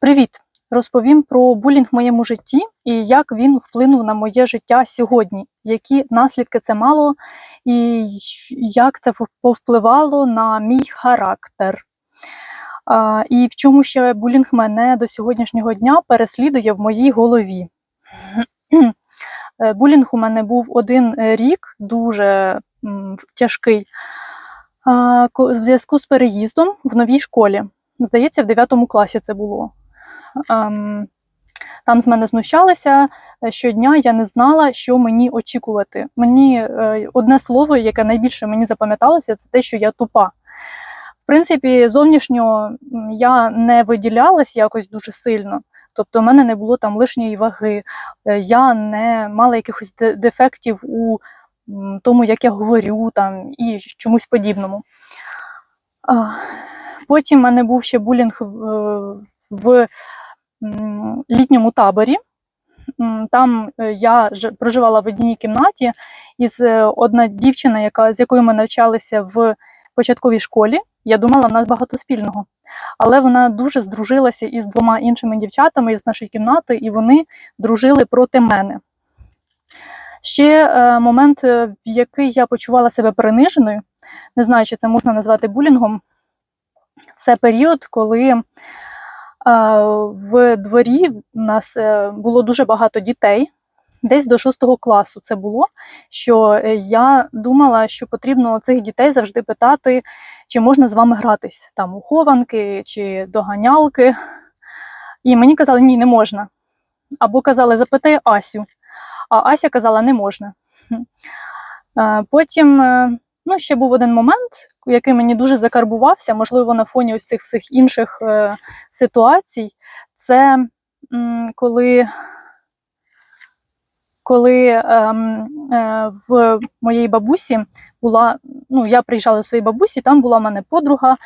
Привіт! Розповім про булінг в моєму житті і як він вплинув на моє життя сьогодні, які наслідки це мало, і як це повпливало на мій характер. І в чому ще булінг мене до сьогоднішнього дня переслідує в моїй голові. Е, Булінг у мене був один рік, дуже тяжкий, в зв'язку з переїздом в новій школі. Здається, в 9 класі це було. Ем, Там з мене знущалися е, щодня, я не знала, що мені очікувати. Мені е, одне слово, яке найбільше мені запам'яталося, це те, що я тупа. В принципі, зовнішньо я не виділялась якось дуже сильно. Тобто, в мене не було там лишньої ваги, е, я не мала якихось дефектів у тому, як я говорю там, і чомусь подібному. Потім в мене був ще булінг в, в літньому таборі. Там е, я проживала в одній кімнаті із е, одна дівчина, яка, з якою ми навчалися в початковій школі. Я думала, в нас багато спільного. Але вона дуже здружилася із двома іншими дівчатами із нашої кімнати, і вони дружили проти мене. Ще е, момент, е, в який я почувала себе приниженою, не знаю, чи це можна назвати булінгом. Це період, коли е, в дворі у нас е, було дуже багато дітей. Десь до шостого класу це було. Що е, я думала, що потрібно цих дітей завжди питати, чи можна з вами гратись там у хованки чи доганялки. І мені казали, ні, не можна. Або казали, запитай Асю. А Ася казала, не можна. Потім ну, ще був один момент, який мені дуже закарбувався, можливо, на фоні ось цих всіх інших е, ситуацій. Це м, коли, коли ем, е, в моєї бабусі була, ну, я приїжджала до своєї бабусі, там була в мене подруга,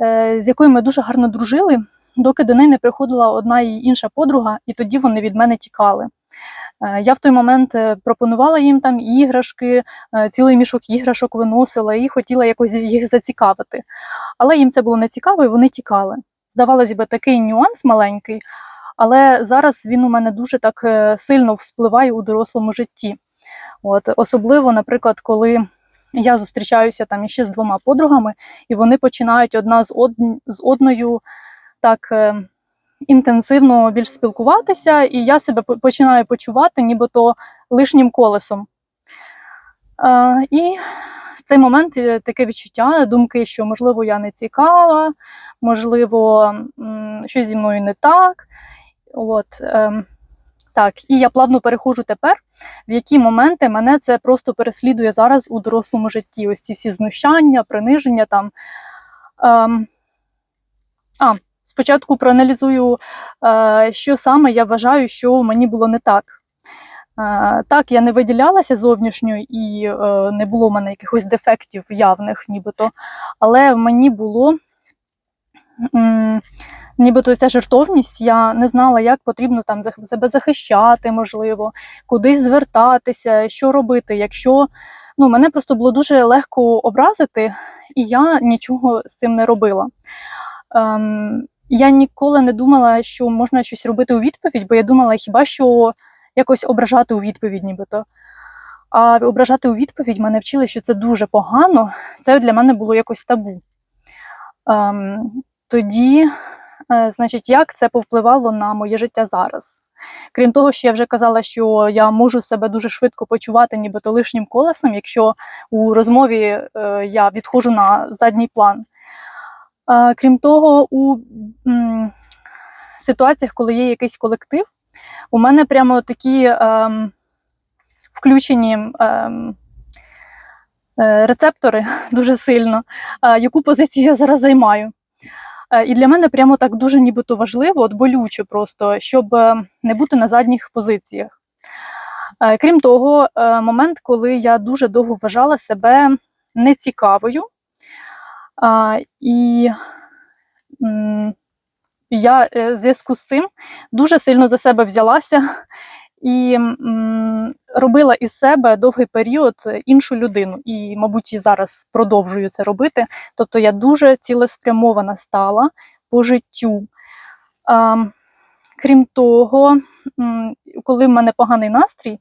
е, з якою ми дуже гарно дружили, доки до неї не приходила одна і інша подруга, і тоді вони від мене тікали. Е, Я в той момент е, пропонувала їм там іграшки, е, цілий мішок іграшок виносила і хотіла якось їх зацікавити. Але їм це було не цікаво, і вони тікали. Здавалось би, такий нюанс маленький, але зараз він у мене дуже так сильно вспливає у дорослому житті. От, особливо, наприклад, коли я зустрічаюся там іще з двома подругами, і вони починають одна з, од... з одною так інтенсивно більш спілкуватися, і я себе починаю почувати нібито лишнім колесом. Е, і в цей момент е, таке відчуття, думки, що можливо я не цікава, можливо, щось зі мною не так. От, ем, так, і я плавно переходжу тепер, в які моменти мене це просто переслідує зараз у дорослому житті. Ось ці всі знущання, приниження там. Ем, а, спочатку проаналізую, е, що саме я вважаю, що мені було не так. Е, Так, я не виділялася зовнішньо і е, не було в мене якихось дефектів явних, нібито, але мені було нібито ця жертовність, я не знала, як потрібно там себе захищати, можливо, кудись звертатися, що робити, якщо ну, мене просто було дуже легко образити, і я нічого з цим не робила. Ем, я ніколи не думала, що можна щось робити у відповідь, бо я думала, хіба що якось ображати у відповідь, нібито. А ображати у відповідь мене вчили, що це дуже погано. Це для мене було якось табу. Ем, тоді, е, значить, як це повпливало на моє життя зараз? Крім того, що я вже казала, що я можу себе дуже швидко почувати, нібито лишнім колесом, якщо у розмові е, я відходжу на задній план. Крім того, у ситуаціях, коли є якийсь колектив, у мене прямо такі ем, включені ем, е, рецептори дуже сильно, е, яку позицію я зараз займаю. Е, І для мене прямо так дуже нібито важливо, от болюче просто, щоб не бути на задніх позиціях. Крім того, момент, коли я дуже довго вважала себе нецікавою, а, і я е, в зв'язку з цим дуже сильно за себе взялася і робила із себе довгий період іншу людину. І, мабуть, і зараз продовжую це робити. Тобто я дуже цілеспрямована стала по життю. Крім того, коли в мене поганий настрій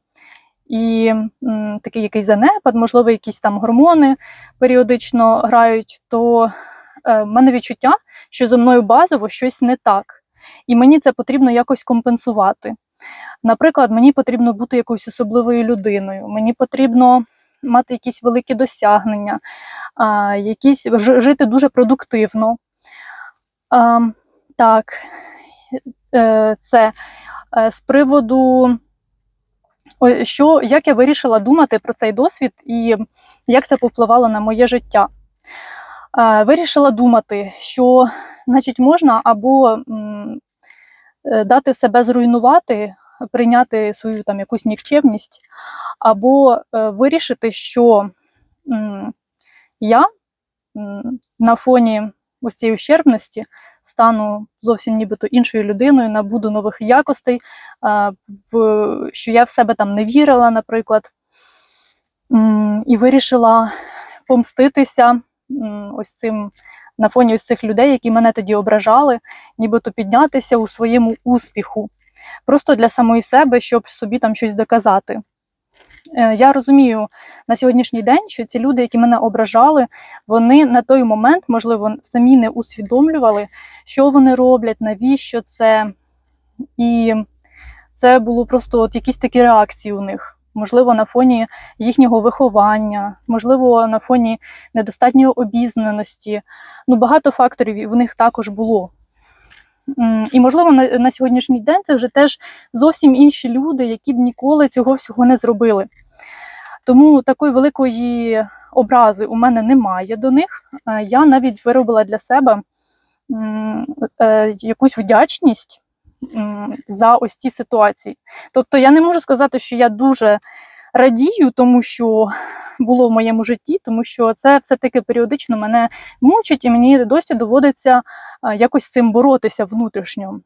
і м, такий якийсь занепад, можливо, якісь там гормони періодично грають, то е, в мене відчуття, що зі мною базово щось не так, і мені це потрібно якось компенсувати. Наприклад, мені потрібно бути якоюсь особливою людиною, мені потрібно мати якісь великі досягнення, а, якісь жити дуже продуктивно. А, так, е, це Е, з приводу, що, як я вирішила думати про цей досвід і як це повпливало на моє життя. Е, Вирішила думати, що значить, можна або е, дати себе зруйнувати, прийняти свою там якусь нікчемність, або е, вирішити, що я на фоні ось цієї ущербності стану зовсім нібито іншою людиною, набуду нових якостей, в, що я в себе там не вірила, наприклад, і вирішила помститися ось цим на фоні ось цих людей, які мене тоді ображали, нібито піднятися у своєму успіху, просто для самої себе, щоб собі там щось доказати. Е, Я розумію на сьогоднішній день, що ці люди, які мене ображали, вони на той момент, можливо, самі не усвідомлювали, що вони роблять, навіщо це. І це було просто от якісь такі реакції у них. Можливо, на фоні їхнього виховання, можливо, на фоні недостатньої обізнаності. Ну, багато факторів в них також було. І, можливо, на, на сьогоднішній день це вже теж зовсім інші люди, які б ніколи цього всього не зробили. Тому такої великої образи у мене немає до них. Е, Я навіть виробила для себе е, якусь вдячність за ось ці ситуації. Тобто я не можу сказати, що я дуже радію, тому що було в моєму житті, тому що це все-таки періодично мене мучить, і мені досі доводиться е, якось з цим боротися внутрішньо.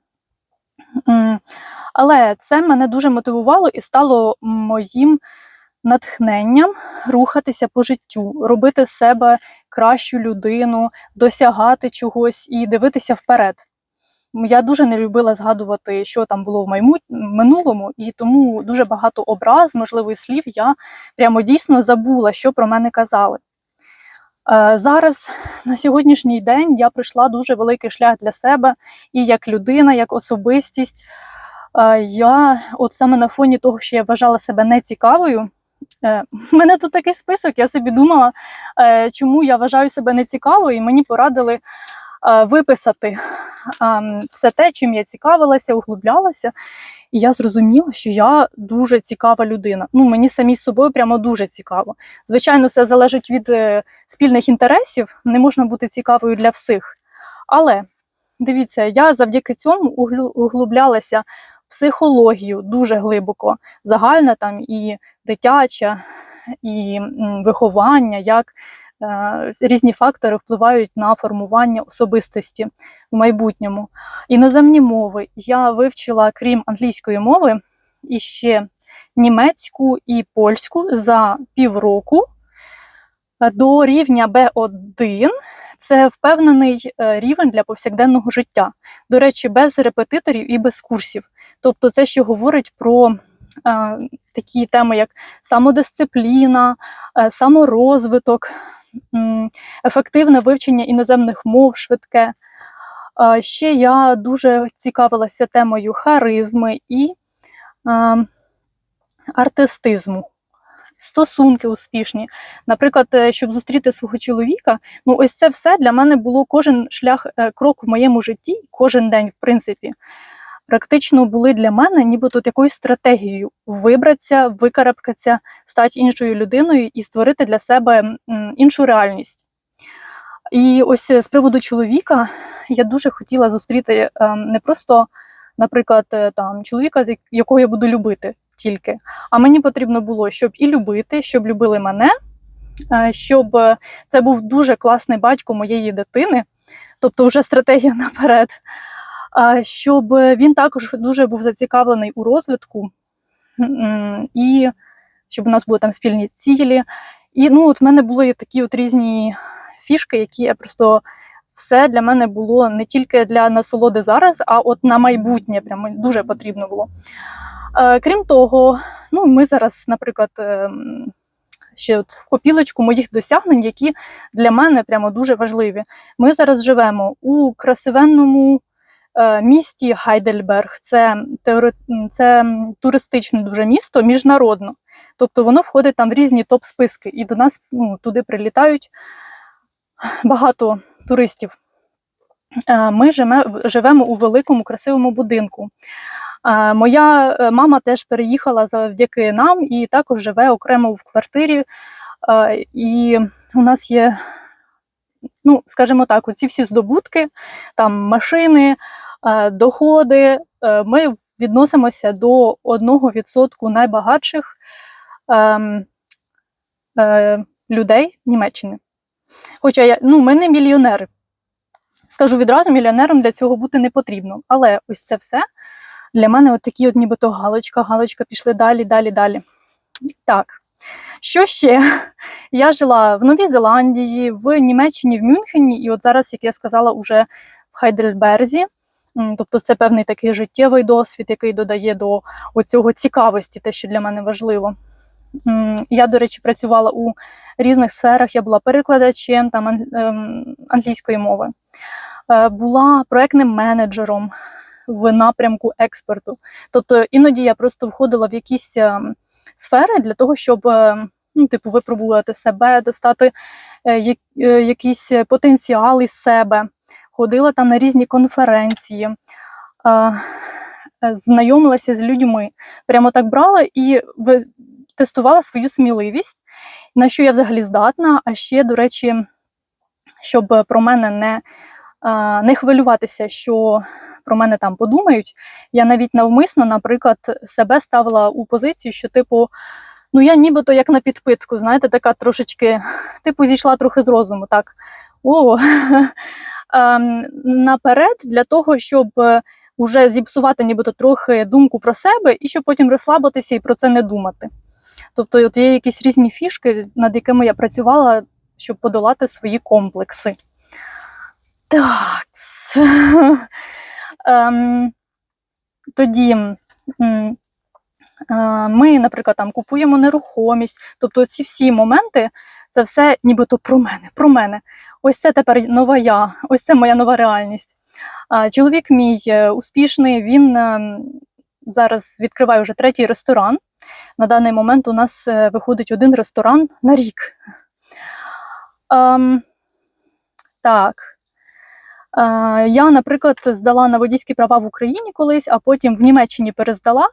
Але це мене дуже мотивувало і стало моїм натхненням рухатися по життю, робити з себе кращу людину, досягати чогось і дивитися вперед. Я дуже не любила згадувати, що там було в минулому, і тому дуже багато образ, можливо, і слів я прямо дійсно забула, що про мене казали. Е, Зараз на сьогоднішній день я пройшла дуже великий шлях для себе і як людина, як особистість. Е, Я, от саме на фоні того, що я вважала себе нецікавою, е, в мене тут такий список, я собі думала, е, чому я вважаю себе нецікавою, і мені порадили е, виписати ем, все те, чим я цікавилася, углублялася. І я зрозуміла, що я дуже цікава людина. Ну, мені самій з собою прямо дуже цікаво. Звичайно, все залежить від е, спільних інтересів, не можна бути цікавою для всіх. Але дивіться, я завдяки цьому углублялася в психологію дуже глибоко, загальна там і дитяча, і виховання, як е, різні фактори впливають на формування особистості в майбутньому. Іноземні мови я вивчила, крім англійської мови, і ще німецьку і польську за півроку е, до рівня B1. Це впевнений е, рівень для повсякденного життя. До речі, без репетиторів і без курсів. Тобто, це ще говорить про е, такі теми, як самодисципліна, е, саморозвиток, ефективне вивчення іноземних мов швидке. Ще я дуже цікавилася темою харизми і артистизму. Стосунки успішні. Наприклад, е, щоб зустріти свого чоловіка, ну ось це все для мене було кожен шлях, е, крок в моєму житті, кожен день, в принципі, практично були для мене нібито якоюсь стратегією вибратися, викарабкатися, стати іншою людиною і створити для себе іншу реальність. І ось е, з приводу чоловіка я дуже хотіла зустріти е, не просто, наприклад, е, там чоловіка, якого я буду любити тільки, а мені потрібно було, щоб і любити, щоб любили мене, щоб це був дуже класний батько моєї дитини, тобто вже стратегія наперед, щоб е, він також дуже був зацікавлений у розвитку, і щоб у нас були там спільні цілі. І ну, от в мене були такі от різні фішки, які я просто все для мене було не тільки для насолоди зараз, а от на майбутнє прямо дуже потрібно було. Е, Крім того, ну, ми зараз, наприклад, ем, ще от в копілочку моїх досягнень, які для мене прямо дуже важливі. Ми зараз живемо у красивенному е, місті Гайдельберг. Це, це туристичне дуже місто, міжнародно. Тобто воно входить там в різні топ-списки, і до нас ну, туди прилітають багато туристів. Е, Ми живе, живемо у великому красивому будинку. Е, Моя е, мама теж переїхала завдяки нам і також живе окремо в квартирі. Е, І у нас є, ну, скажімо так, ці всі здобутки, там машини, е, доходи. Е, Ми відносимося до 1% найбагатших ем, е, людей Німеччини. Хоча ну, ми не мільйонери. Скажу відразу, мільйонером для цього бути не потрібно. Але ось це все для мене от такі от нібито галочка, галочка, пішли далі, далі, далі. Так, що ще? Я жила в Новій Зеландії, в Німеччині, в Мюнхені, і от зараз, як я сказала, уже в Хайдельберзі. Тобто це певний такий життєвий досвід, який додає до оцього цікавості, те, що для мене важливо. Я, до речі, працювала у різних сферах. Я була перекладачем там, ем, англійської мови, Е, була проектним менеджером в напрямку експорту. Тобто іноді я просто входила в якісь ем, сфери для того, щоб е, ну, типу, випробувати себе, достати е, е, якийсь потенціал із себе. Ходила там на різні конференції, знайомилася з людьми. Прямо так брала і тестувала свою сміливість, на що я взагалі здатна. А ще, до речі, щоб про мене не, не хвилюватися, що про мене там подумають. Я навіть навмисно, наприклад, себе ставила у позицію, що, типу, ну я нібито як на підпитку, знаєте, така трошечки, типу, зійшла трохи з розуму. Так, о, ем, наперед для того, щоб е, уже зіпсувати нібито трохи думку про себе, і щоб потім розслабитися і про це не думати. Тобто, от є якісь різні фішки, над якими я працювала, щоб подолати свої комплекси. Так. Ем, тоді м, е, ми, наприклад, там купуємо нерухомість. Тобто ці всі моменти це все нібито про мене, про мене. Ось це тепер нова я, ось це моя нова реальність. Чоловік мій е, успішний, він ем, зараз відкриває вже третій ресторан. На даний момент у нас е, виходить один ресторан на рік. Ем, так. Е, Я, наприклад, здала на водійські права в Україні колись, а потім в Німеччині перездала.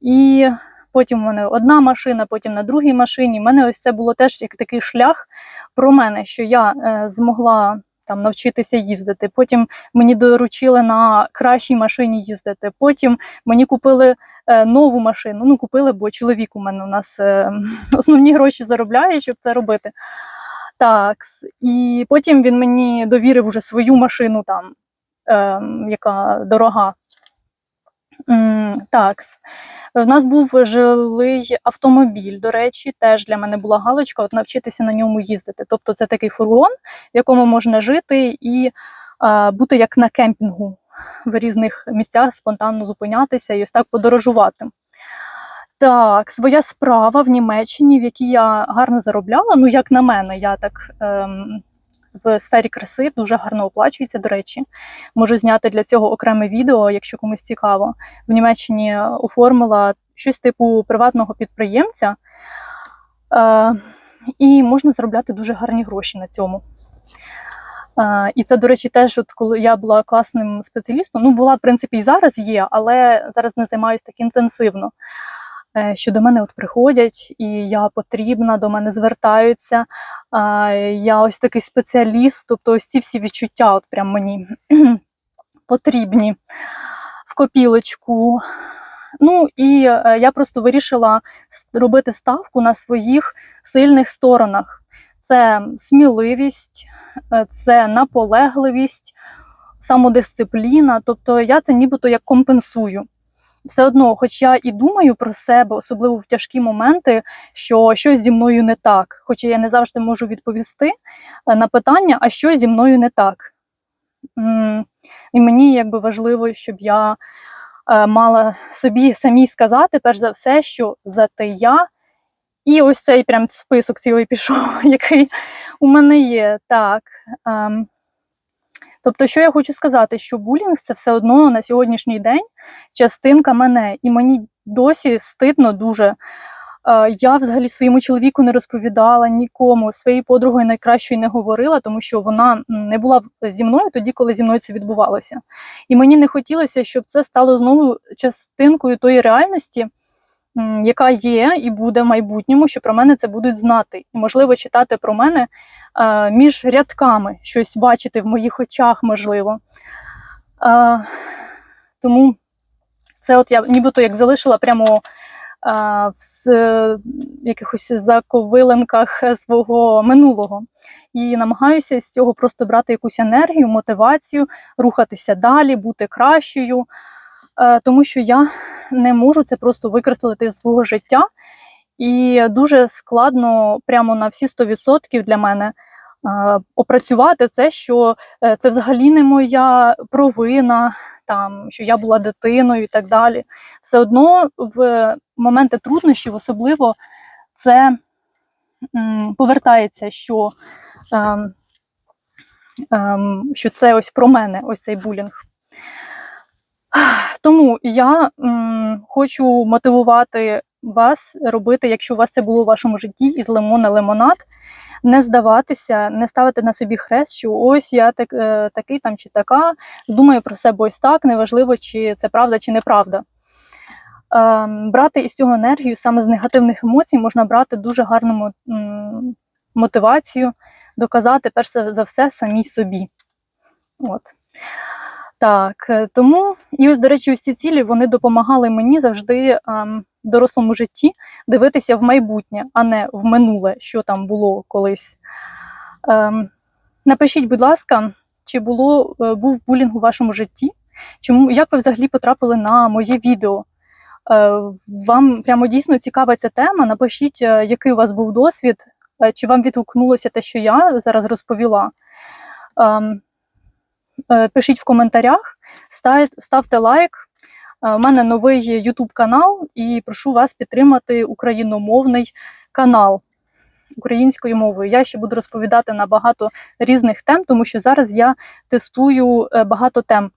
І потім у мене одна машина, потім на другій машині. У мене ось це було теж як такий шлях про мене, що я е, змогла там навчитися їздити. Потім мені доручили на кращій машині їздити. Потім мені купили е, нову машину. Ну, купили, бо чоловік у мене у нас е, основні гроші заробляє, щоб це робити. Так, і потім він мені довірив уже свою машину там, ем, яка дорога. М, Так, в нас був жилий автомобіль, до речі, теж для мене була галочка от навчитися на ньому їздити. Тобто це такий фургон, в якому можна жити і а, бути як на кемпінгу в різних місцях, спонтанно зупинятися і ось так подорожувати. Так, своя справа в Німеччині, в якій я гарно заробляла. Ну, як на мене, я так ем, в сфері краси дуже гарно оплачується, до речі. Можу зняти для цього окреме відео, якщо комусь цікаво. В Німеччині оформила щось типу приватного підприємця, е, і можна заробляти дуже гарні гроші на цьому. Е, і це, до речі, теж, от коли я була класним спеціалістом, ну була, в принципі, і зараз є, але зараз не займаюся так інтенсивно. Е, Що до мене от приходять, і я потрібна, до мене звертаються. Я ось такий спеціаліст, тобто ось ці всі відчуття от прям мені потрібні в копілочку. Ну і е, я просто вирішила робити ставку на своїх сильних сторонах. Це сміливість, е, це наполегливість, самодисципліна. Тобто я це нібито як компенсую. Все одно, хоч я і думаю про себе, особливо в тяжкі моменти, що щось зі мною не так. Хоча я не завжди можу відповісти е, на питання, а що зі мною не так. І мені якби важливо, щоб я е, мала собі самій сказати, перш за все, що за те я. І ось цей прям список цілий пішов, який у мене є. Так. Тобто, що я хочу сказати, що булінг це все одно на сьогоднішній день частинка мене, і мені досі стидно дуже. Е, Я взагалі своєму чоловіку не розповідала нікому, своїй подругою найкращою не говорила, тому що вона не була зі мною тоді, коли зі мною це відбувалося. І мені не хотілося, щоб це стало знову частинкою тої реальності, яка є і буде в майбутньому, що про мене це будуть знати. І, можливо, читати про мене е, між рядками, щось бачити в моїх очах, можливо. Е, тому це от я нібито як залишила прямо е, в якихось заковиленках свого минулого. І намагаюся з цього просто брати якусь енергію, мотивацію, рухатися далі, бути кращою. Е, тому що я не можу це просто викреслити з свого життя. І дуже складно прямо на всі 100% для мене е, опрацювати це, що е, це взагалі не моя провина, там, що я була дитиною і так далі. Все одно в моменти труднощів, особливо це повертається, що, ем, ем, що це ось про мене, ось цей булінг. Тому я м, хочу мотивувати вас робити, якщо у вас це було в вашому житті, із лимона лимонад, не здаватися, не ставити на собі хрест, що ось я так, е, такий там чи така, думаю про себе ось так, неважливо, чи це правда, чи неправда. Ем, брати із цього енергію, саме з негативних емоцій, можна брати дуже гарну м, мотивацію, доказати перш за все самій собі. От. Так, е, тому, і ось, до речі, ось ці цілі вони допомагали мені завжди ем, дорослому житті дивитися в майбутнє, а не в минуле, що там було колись. Ем, напишіть, будь ласка, чи було, е, був булінг у вашому житті? Чому, як ви взагалі потрапили на моє відео? Е, вам прямо дійсно цікава ця тема. Напишіть, е, який у вас був досвід, чи вам відгукнулося те, що я зараз розповіла. Ем, пишіть в коментарях, ставте лайк. Е, У мене новий YouTube канал, і прошу вас підтримати україномовний канал українською мовою. Я ще буду розповідати на багато різних тем, тому що зараз я тестую е, багато тем.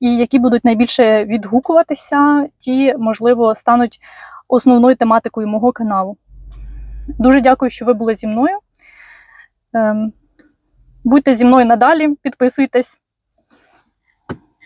І які будуть найбільше відгукуватися, ті, можливо, стануть основною тематикою мого каналу. Дуже дякую, що ви були зі мною. Ем, Будьте зі мною надалі, підписуйтесь.